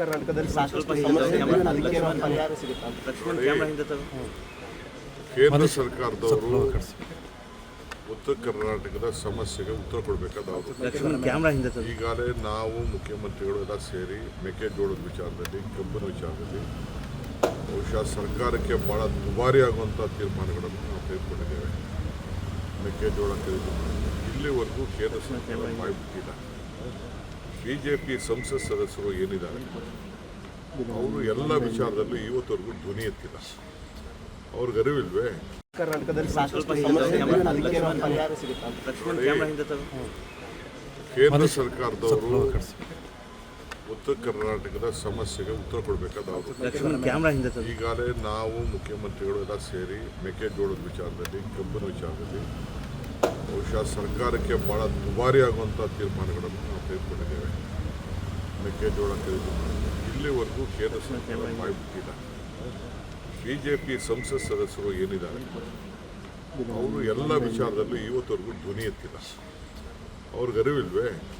ಕರ್ನಾಟಕದಲ್ಲಿ ಸಾಕಷ್ಟು. ಅದಕ್ಕೆ ಪರಿಹಾರ ಸಿಗುತ್ತೆ? ಕೇಂದ್ರ ಸರ್ಕಾರದವರು ಉತ್ತರ ಕರ್ನಾಟಕದ ಸಮಸ್ಯೆಗೆ ಉತ್ತರ ಕೊಡಬೇಕಾದ ಈಗಾಗಲೇ ನಾವು ಮುಖ್ಯಮಂತ್ರಿಗಳು ಎಲ್ಲ ಸೇರಿ ಮೆಕ್ಕೆಜೋಳದ ವಿಚಾರದಲ್ಲಿ ಕಬ್ಬಿನ ವಿಚಾರದಲ್ಲಿ ಬಹುಶಃ ಸರ್ಕಾರಕ್ಕೆ ಭಾಳ ದುಬಾರಿ ಆಗುವಂಥ ತೀರ್ಮಾನಗಳನ್ನು ನಾವು ತೆಗೆದುಕೊಂಡಿದ್ದೇವೆ. ಮೆಕ್ಕೆಜೋಳ ಖರೀದಿ ಇಲ್ಲಿವರೆಗೂ ಕೇಂದ್ರ ಸರ್ಕಾರ ಮಾಡಿಬಿಟ್ಟಿಲ್ಲ. ಬಿ ಜೆ ಪಿ ಸಂಸತ್ ಸದಸ್ಯರು ಏನಿದ್ದಾರೆ? ಅವರು ಎಲ್ಲ ವಿಚಾರದಲ್ಲೂ ಇವತ್ತವರೆಗೂ ಧ್ವನಿ ಎತ್ತಿಲ್ಲ. ಅವ್ರಿಗೆ ಅರಿವಿಲ್ವೇ? ಕೇಂದ್ರ ಸರ್ಕಾರದವರು ಉತ್ತರ ಕರ್ನಾಟಕದ ಸಮಸ್ಯೆಗೆ ಉತ್ತರ ಕೊಡಬೇಕಾದ ಅವರು ಈಗಾಗಲೇ ನಾವು ಮುಖ್ಯಮಂತ್ರಿಗಳು ಎಲ್ಲ ಸೇರಿ ಮೆಕ್ಕೆಜೋಳದ ವಿಚಾರದಲ್ಲಿ ಕಬ್ಬಿನ ವಿಚಾರದಲ್ಲಿ ಬಹುಶಃ ಸರ್ಕಾರಕ್ಕೆ ಭಾಳ ದುಬಾರಿ ಆಗುವಂಥ ತೀರ್ಮಾನಗಳನ್ನು ನಾವು ತೆಗೆದುಕೊಂಡಿದ್ದೇವೆ. ಮೆಕ್ಕೆಜೋಳ ಖರೀದಿ ಇಲ್ಲಿವರೆಗೂ ಕೇಂದ್ರ ಸರ್ಕಾರ ಮಾಡಿಬಿಟ್ಟಿಲ್ಲ. ಬಿ ಜೆ ಪಿ ಸಂಸತ್ ಸದಸ್ಯರು ಏನಿದ್ದಾರೆ? ಅವರು ಎಲ್ಲ ವಿಚಾರದಲ್ಲೂ ಇವತ್ತವರೆಗೂ ಧ್ವನಿ ಎತ್ತಿಲ್ಲ. ಅವ್ರಿಗೆ ಅರಿವಿಲ್ವೇ